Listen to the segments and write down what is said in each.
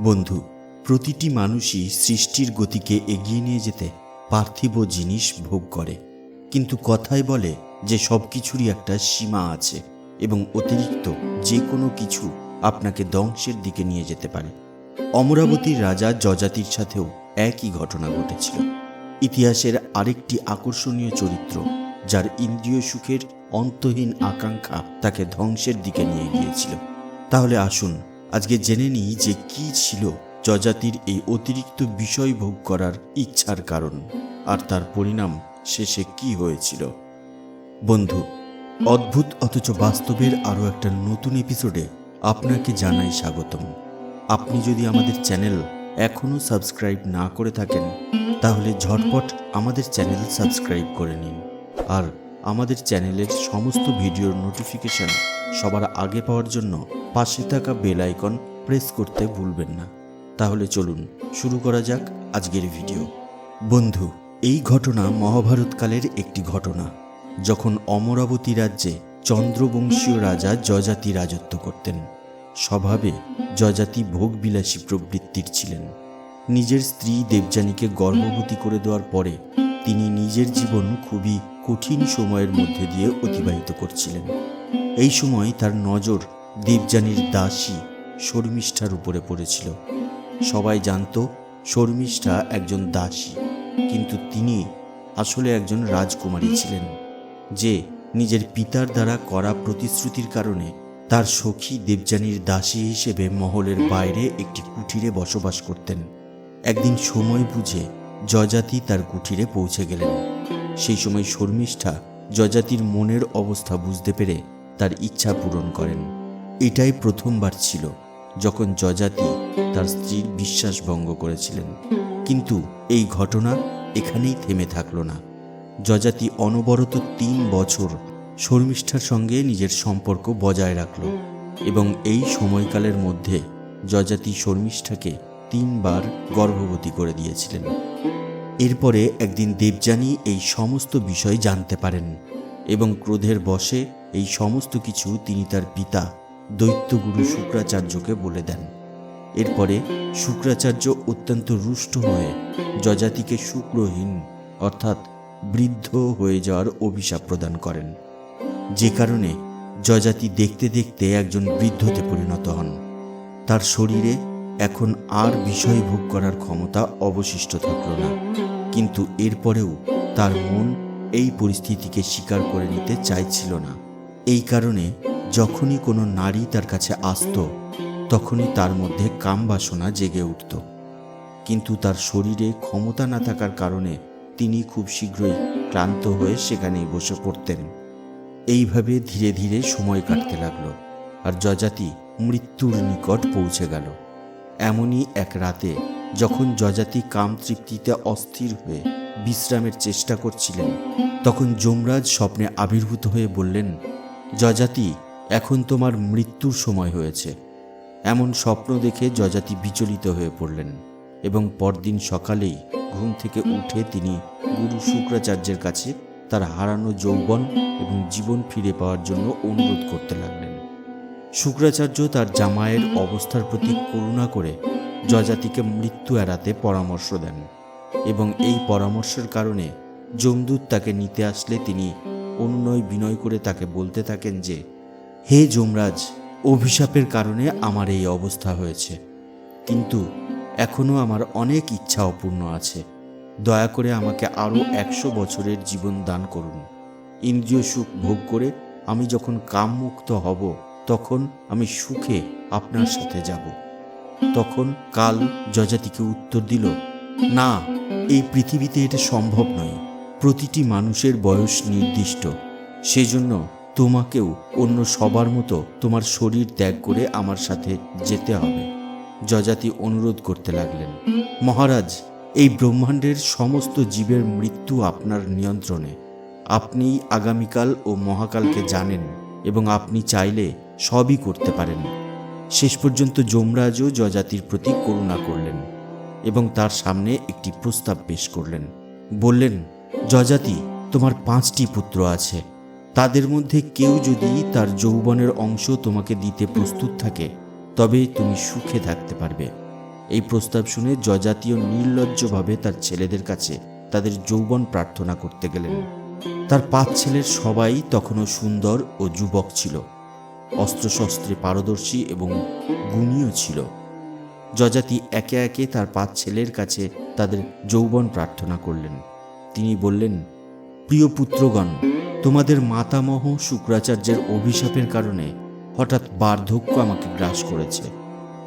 বন্ধু, প্রতিটি মানুষই সৃষ্টির গতিকে এগিয়ে নিয়ে যেতে পার্থিব জিনিস ভোগ করে। কিন্তু কথায় বলে যে সব কিছুরই একটা সীমা আছে এবং অতিরিক্ত যে কোনো কিছু আপনাকে ধ্বংসের দিকে নিয়ে যেতে পারে। অমরাবতীর রাজা যজাতির সাথেও একই ঘটনা ঘটেছিল। ইতিহাসের আরেকটি আকর্ষণীয় চরিত্র, যার ইন্দ্রিয় সুখের অন্তহীন আকাঙ্ক্ষা তাকে ধ্বংসের দিকে নিয়ে গিয়েছিল। তাহলে আসুন আজকে জেনে নিই যে কি ছিল যজাতির এই অতিরিক্ত বিষয় ভোগ করার ইচ্ছার কারণ আর তার পরিণাম শেষে কি হয়েছিল। বন্ধু, অদ্ভুত অথচ বাস্তবের আরও একটা নতুন এপিসোডে আপনাকে জানাই স্বাগতম। আপনি যদি আমাদের চ্যানেল এখনও সাবস্ক্রাইব না করে থাকেন, তাহলে ঝটপট আমাদের চ্যানেল সাবস্ক্রাইব করে নিন। আর আমাদের চ্যানেলের সমস্ত ভিডিওর নোটিফিকেশন সবার আগে পাওয়ার জন্য পাশে থাকা বেল আইকন প্রেস করতে ভুলবেন না। তাহলে চলুন, শুরু করা যাক আজকের ভিডিও। বন্ধু, এই ঘটনা মহাভারতকালের একটি ঘটনা, যখন অমরাবতী রাজ্যে চন্দ্রবংশীয় রাজা যজাতি রাজত্ব করতেন। স্বভাবে যজাতি ভোগবিলাসী প্রবৃত্তির ছিলেন। নিজের স্ত্রী দেবযানীকে গর্ভবতী করে দেওয়ার পরে তিনি নিজের জীবন খুবই কঠিন সময়ের মধ্যে দিয়ে অতিবাহিত করছিলেন। এই সময় তার নজর দেবযানীর দাসী শর্মিষ্ঠার উপরে পড়েছিল। সবাই জানত শর্মিষ্ঠা একজন দাসী, কিন্তু তিনি আসলে একজন রাজকুমারী ছিলেন, যে নিজের পিতার দ্বারা করা প্রতিশ্রুতির কারণে তার সখী দেবযানীর দাসী হিসেবে মহলের বাইরে একটি কুঠিরে বসবাস করতেন। একদিন সময় বুঝে যজাতি তার কুঠিরে পৌঁছে গেলেন। সেই সময় শর্মিষ্ঠা যজাতির মনের অবস্থা বুঝতে পেরে তার ইচ্ছা পূরণ করেন। এটাই প্রথমবার ছিল যখন যজাতি তার স্ত্রীর বিশ্বাস ভঙ্গ করেছিলেন। কিন্তু এই ঘটনা এখানেই থেমে থাকল না। যজাতি অনবরত তিন বছর শর্মিষ্ঠার সঙ্গে নিজের সম্পর্ক বজায় রাখল এবং এই সময়কালের মধ্যে যজাতি শর্মিষ্ঠাকে তিনবার গর্ভবতী করে দিয়েছিলেন। এরপরে একদিন দেবযানী এই সমস্ত বিষয় জানতে পারেন এবং ক্রোধের বশে এই সমস্ত কিছু তিনি তার পিতা দৈত্যগুরু শুক্রাচার্যকে বলে দেন। এরপরে শুক্রাচার্য অত্যন্ত রুষ্ট হয়ে যজাতিকে শুক্রহীন, অর্থাৎ বৃদ্ধ হয়ে যাওয়ার অভিশাপ প্রদান করেন। যে কারণে যজাতি দেখতে দেখতে একজন বৃদ্ধতে পরিণত হন। তার শরীরে এখন আর বিষয় ভোগ করার ক্ষমতা অবশিষ্ট থাকল না। কিন্তু এরপরেও তার মন এই পরিস্থিতিকে স্বীকার করে নিতে চাইছিল না। এই কারণে যখনই কোনো নারী তার কাছে আসত, তখনই তার মধ্যে কাম বাসনা জেগে উঠত। কিন্তু তার শরীরে ক্ষমতা না থাকার কারণে তিনি খুব শীঘ্রই ক্লান্ত হয়ে সেখানেই বসে পড়তেন। এইভাবে ধীরে ধীরে সময় কাটতে লাগল আর যজাতি মৃত্যুর নিকট পৌঁছে গেল। এমনই এক রাতে যখন যজাতি কাম তৃপ্তিতে অস্থির হয়ে বিশ্রামের চেষ্টা করছিলেন, তখন যমরাজ স্বপ্নে আবির্ভূত হয়ে বললেন, যজাতি এখন তোমার মৃত্যুর সময় হয়েছে। এমন স্বপ্ন দেখে যজাতি বিচলিত হয়ে পড়লেন এবং পরদিন সকালেই ঘুম থেকে উঠে তিনি গুরু শুক্রাচার্যের কাছে তার হারানো যৌবন এবং জীবন ফিরে পাওয়ার জন্য অনুরোধ করতে লাগলেন। শুক্রাচার্য তার জামায়ের অবস্থার প্রতি করুণা করে যজাতিকে মৃত্যু এড়াতে পরামর্শ দেন এবং এই পরামর্শের কারণে যমদূত তাকে নিতে আসলে তিনি অনুনয় বিনয় করে তাকে বলতে থাকেন যে হে যমরাজ, অভিশাপের কারণে আমার এই অবস্থা হয়েছে। কিন্তু এখনও আমার অনেক ইচ্ছা অপূর্ণ আছে। দয়া করে আমাকে আরও একশো বছরের জীবন দান করুন। ইন্দ্রিয় সুখ ভোগ করে আমি যখন কামমুক্ত হব, তখন আমি সুখে আপনার সাথে যাব। তখন কাল যজাতিকে উত্তর দিল, না, এই পৃথিবীতে এটা সম্ভব নয়। প্রতিটি মানুষের বয়স নির্দিষ্ট। সেজন্য তোমাকেও অন্য সবার মতো তোমার শরীর ত্যাগ করে আমার সাথে যেতে হবে। যজাতি অনুরোধ করতে লাগলেন, মহারাজ, এই ব্রহ্মাণ্ডের সমস্ত জীবের মৃত্যু আপনার নিয়ন্ত্রণে। আপনি আগামীকাল ও মহাকালকে জানেন এবং আপনি চাইলে সবই করতে পারেন। শেষ পর্যন্ত যমরাজও যজাতির প্রতি করুণা করলেন এবং তার সামনে একটি প্রস্তাব পেশ করলেন। বললেন, যজাতি, তোমার পাঁচটি পুত্র আছে। তাদের মধ্যে কেউ যদি তার যৌবনের অংশ তোমাকে দিতে প্রস্তুত থাকে, তবে তুমি সুখে থাকতে পারবে। এই প্রস্তাব শুনে যজাতীয় নির্লজ্জভাবে তার ছেলেদের কাছে তাদের যৌবন প্রার্থনা করতে গেলেন। তার পাঁচ ছেলের সবাই তখনও সুন্দর ও যুবক ছিল। অস্ত্রশস্ত্রে পারদর্শী এবং গুণীয় ছিল। যজাতি একে একে তার পাঁচ ছেলের কাছে তাদের যৌবন প্রার্থনা করলেন। তিনি বললেন, প্রিয় পুত্রগণ তোমাদের মাতামহ শুক্রাচার্যের অভিশাপের কারণে হঠাৎ বার্ধক্য আমাকে গ্রাস করেছে।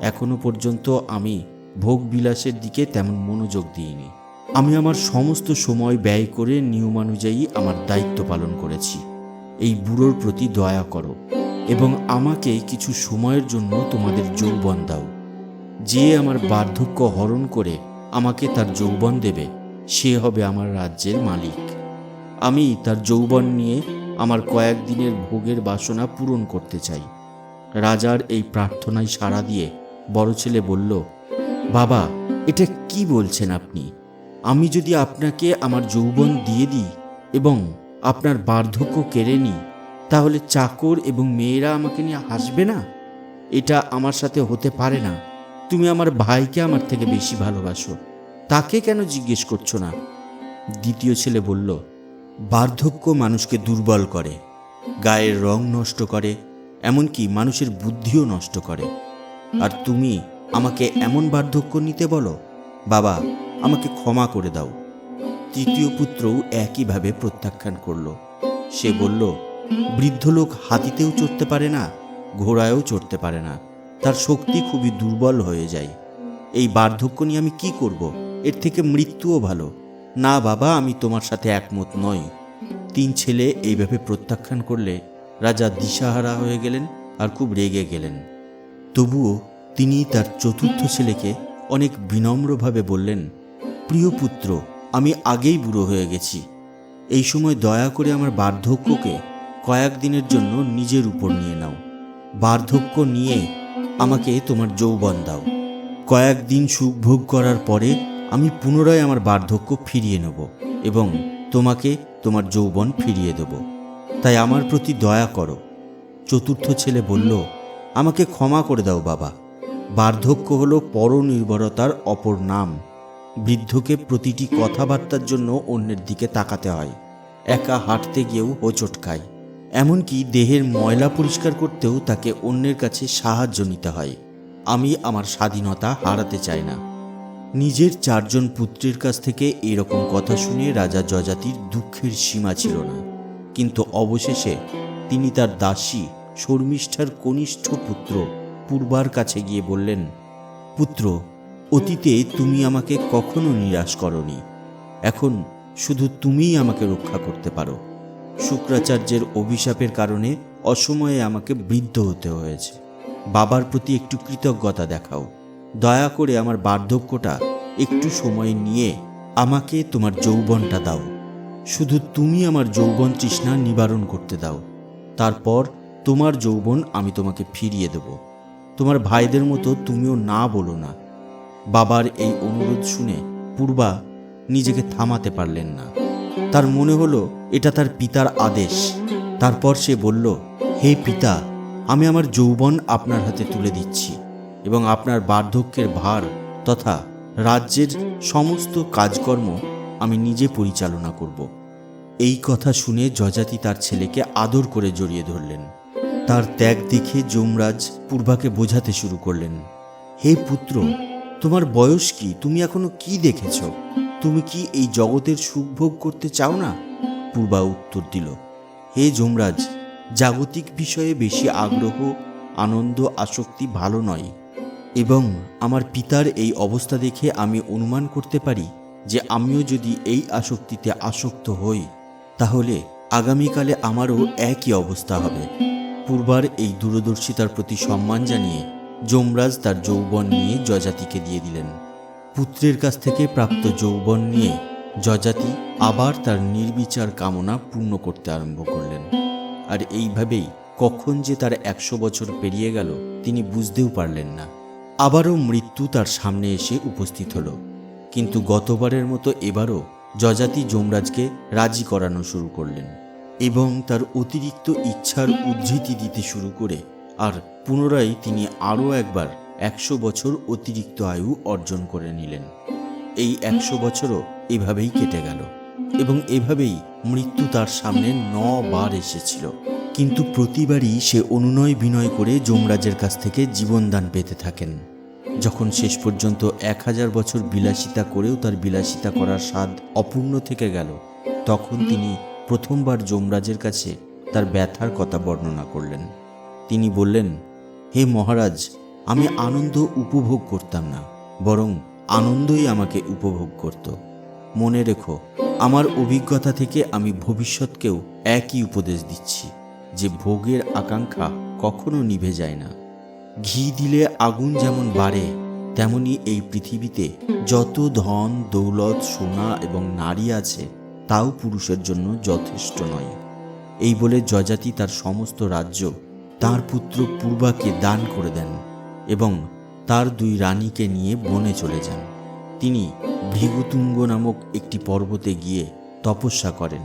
এখনও পর্যন্ত আমি ভোগ বিলাসের দিকে তেমন মনোযোগ দিইনি। আমি আমার সমস্ত সময় ব্যয় করে নিয়মানুযায়ী আমার দায়িত্ব পালন করেছি। এই বুড়োর প্রতি দয়া করো এবং আমাকে কিছু সময়ের জন্য তোমাদের যৌবন দাও। যে আমার বার্ধক্য হরণ করে আমাকে তার যৌবন দেবে, সে হবে আমার রাজ্যের মালিক। আমি তার যৌবন নিয়ে আমার কয়েকদিনের ভোগের বাসনা পূরণ করতে চাই। রাজার এই প্রার্থনায় সাড়া দিয়ে বড় ছেলে বলল, বাবা, এটা কি বলছেন আপনি? আমি যদি আপনাকে আমার যৌবন দিয়ে দিই এবং আপনার বার্ধক্য কেড়ে নিই, তাহলে চাকর এবং মেয়েরা আমাকে নিয়ে হাসবে না? এটা আমার সাথে হতে পারে না। তুমি আমার ভাইকে আমার থেকে বেশি ভালোবাসো। তাকে কেন জিজ্ঞেস করছ না? দ্বিতীয় ছেলে বলল বার্ধক্য মানুষকে দুর্বল করে, গায়ের রং নষ্ট করে, এমনকি মানুষের বুদ্ধিও নষ্ট করে। আর তুমি আমাকে এমন বার্ধক্য নিতে বলো, বাবা, আমাকে ক্ষমা করে দাও। তৃতীয় পুত্রও একইভাবে প্রত্যাখ্যান করল। সে বলল, বৃদ্ধ লোক হাতিতেও চড়তে পারে না, ঘোড়ায়ও চড়তে পারে না, তার শক্তি খুবই দুর্বল হয়ে যায়। এই বার্ধক্য নিয়ে আমি কি করব? এর থেকে মৃত্যুও ভালো। না বাবা, আমি তোমার সাথে একমত নই। তিন ছেলে এইভাবে প্রত্যাখ্যান করলে রাজা দিশাহারা হয়ে গেলেন আর খুব রেগে গেলেন। তবুও তিনি তার চতুর্থ ছেলেকে অনেক বিনম্রভাবে বললেন, প্রিয় পুত্র, আমি আগেই বুড়ো হয়ে গেছি। এই সময় দয়া করে আমার বার্ধক্যকে কয়েক দিনের জন্য নিজের উপর নিয়ে নাও। বার্ধক্য নিয়ে আমাকে তোমার যৌবন দাও। কয়েকদিন সুখ ভোগ করার পরে আমি পুনরায় আমার বার্ধক্য ফিরিয়ে নেব এবং তোমাকে তোমার যৌবন ফিরিয়ে দেব। তাই আমার প্রতি দয়া করো। চতুর্থ ছেলে বলল, আমাকে ক্ষমা করে দাও বাবা। বার্ধক্য হলো পরনির্ভরতার অপর নাম। বৃদ্ধকে প্রতিটি কথাবার্তার জন্য অন্যের দিকে তাকাতে হয়। একা হাঁটতে গিয়েও হোঁচট খায়। এমনকি দেহের ময়লা পরিষ্কার করতেও তাকে অন্যের কাছে সাহায্য নিতে হয়। আমি আমার স্বাধীনতা হারাতে চাই না। নিজের চারজন পুত্রের কাছ থেকে এরকম কথা শুনে রাজা যজাতির দুঃখের সীমা ছিল না। কিন্তু অবশেষে তিনি তার দাসী, শর্মিষ্ঠার কনিষ্ঠ পুত্র পূর্বার কাছে গিয়ে বললেন, পুত্র, অতীতে তুমি আমাকে কখনো নিরাশ করনি। এখন শুধু তুমিই আমাকে রক্ষা করতে পারো। শুক্রাচার্যের অভিশাপের কারণে অসময়ে আমাকে বৃদ্ধ হতে হয়েছে। বাবার প্রতি একটু কৃতজ্ঞতা দেখাও। দয়া করে আমার বার্ধক্যটা একটু সময় নিয়ে আমাকে তোমার যৌবনটা দাও। শুধু তুমি আমার যৌবন তৃষ্ণা নিবারণ করতে দাও। তারপর তোমার যৌবন আমি তোমাকে ফিরিয়ে দেব। তোমার ভাইদের মতো তুমিও না বলো না। বাবার এই অনুরোধ শুনে পূর্বা নিজেকে থামাতে পারলেন না। তার মনে হলো, এটা তার পিতার আদেশ। তারপর সে বলল, হে পিতা, আমি আমার যৌবন আপনার হাতে তুলে দিচ্ছি। এবং আপনার বার্ধক্যের ভার তথা রাজ্যের সমস্ত কাজকর্ম আমি নিজে পরিচালনা করব। এই কথা শুনে যজাতি তার ছেলেকে আদর করে জড়িয়ে ধরলেন। তার ত্যাগ দেখে যমরাজ পূর্বাকে বোঝাতে শুরু করলেন, হে পুত্র, তোমার বয়স কি? তুমি এখনও কি দেখেছ? তুমি কি এই জগতের সুখ ভোগ করতে চাও না? পূর্বা উত্তর দিল, হে যমরাজ, জাগতিক বিষয়ে বেশি আগ্রহ, আনন্দ, আসক্তি ভালো নয়। এবং আমার পিতার এই অবস্থা দেখে আমি অনুমান করতে পারি যে আমিও যদি এই আসক্তিতে আসক্ত হই, তাহলে আগামীকালে আমারও একই অবস্থা হবে। পূর্বার এই দূরদর্শিতার প্রতি সম্মান জানিয়ে যমরাজ তার যৌবন নিয়ে যজাতিকে দিয়ে দিলেন। পুত্রের কাছ থেকে প্রাপ্ত যৌবন নিয়ে যজাতি আবার তার নির্বিচার কামনা পূর্ণ করতে আরম্ভ করলেন। আর এইভাবেই কখন যে তার একশো বছর পেরিয়ে গেল, তিনি বুঝতেও পারলেন না। আবারও মৃত্যু তার সামনে এসে উপস্থিত হলো। কিন্তু গতবারের মতো এবারও যজাতি যমরাজকে রাজি করানো শুরু করলেন এবং তার অতিরিক্ত ইচ্ছার উদ্ধৃতি দিতে শুরু করে আর পুনরায় তিনি আরও একবার একশো বছর অতিরিক্ত আয়ু অর্জন করে নিলেন। এই একশো বছরও এভাবেই কেটে গেল এবং এভাবেই মৃত্যু তার সামনে ন বার এসেছিল। কিন্তু প্রতিবারই সে অনুনয় বিনয় করে যমরাজের কাছ থেকে জীবনদান পেতে থাকেন। যখন শেষ পর্যন্ত এক হাজার বছর বিলাসিতা করেও তার বিলাসিতা করার স্বাদ অপূর্ণ থেকে গেল, তখন তিনি প্রথমবার যমরাজের কাছে তার ব্যথার কথা বর্ণনা করলেন। তিনি বললেন, হে মহারাজ, আমি আনন্দ উপভোগ করতাম না, বরং আনন্দই আমাকে উপভোগ করত। মনে রেখো, আমার অভিজ্ঞতা থেকে আমি ভবিষ্যৎকেও একই উপদেশ দিচ্ছি। যে ভোগের আকাঙ্ক্ষা কখনো নিভে যায় না। ঘি দিলে আগুন যেমন বাড়ে, তেমনি এই পৃথিবীতে যত ধন, দৌলত, সোনা এবং নারী আছে, তাও পুরুষের জন্য যথেষ্ট নয়। এই বলে যজাতি তার সমস্ত রাজ্য, তার পুত্র পূর্বাকে দান করে দেন এবং তার দুই রানীকে নিয়ে বনে চলে যান। তিনি ভৃগুতুঙ্গ নামক একটি পর্বতে গিয়ে তপস্যা করেন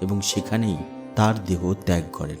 এবং সেখানেই তার দেহ ত্যাগ করেন।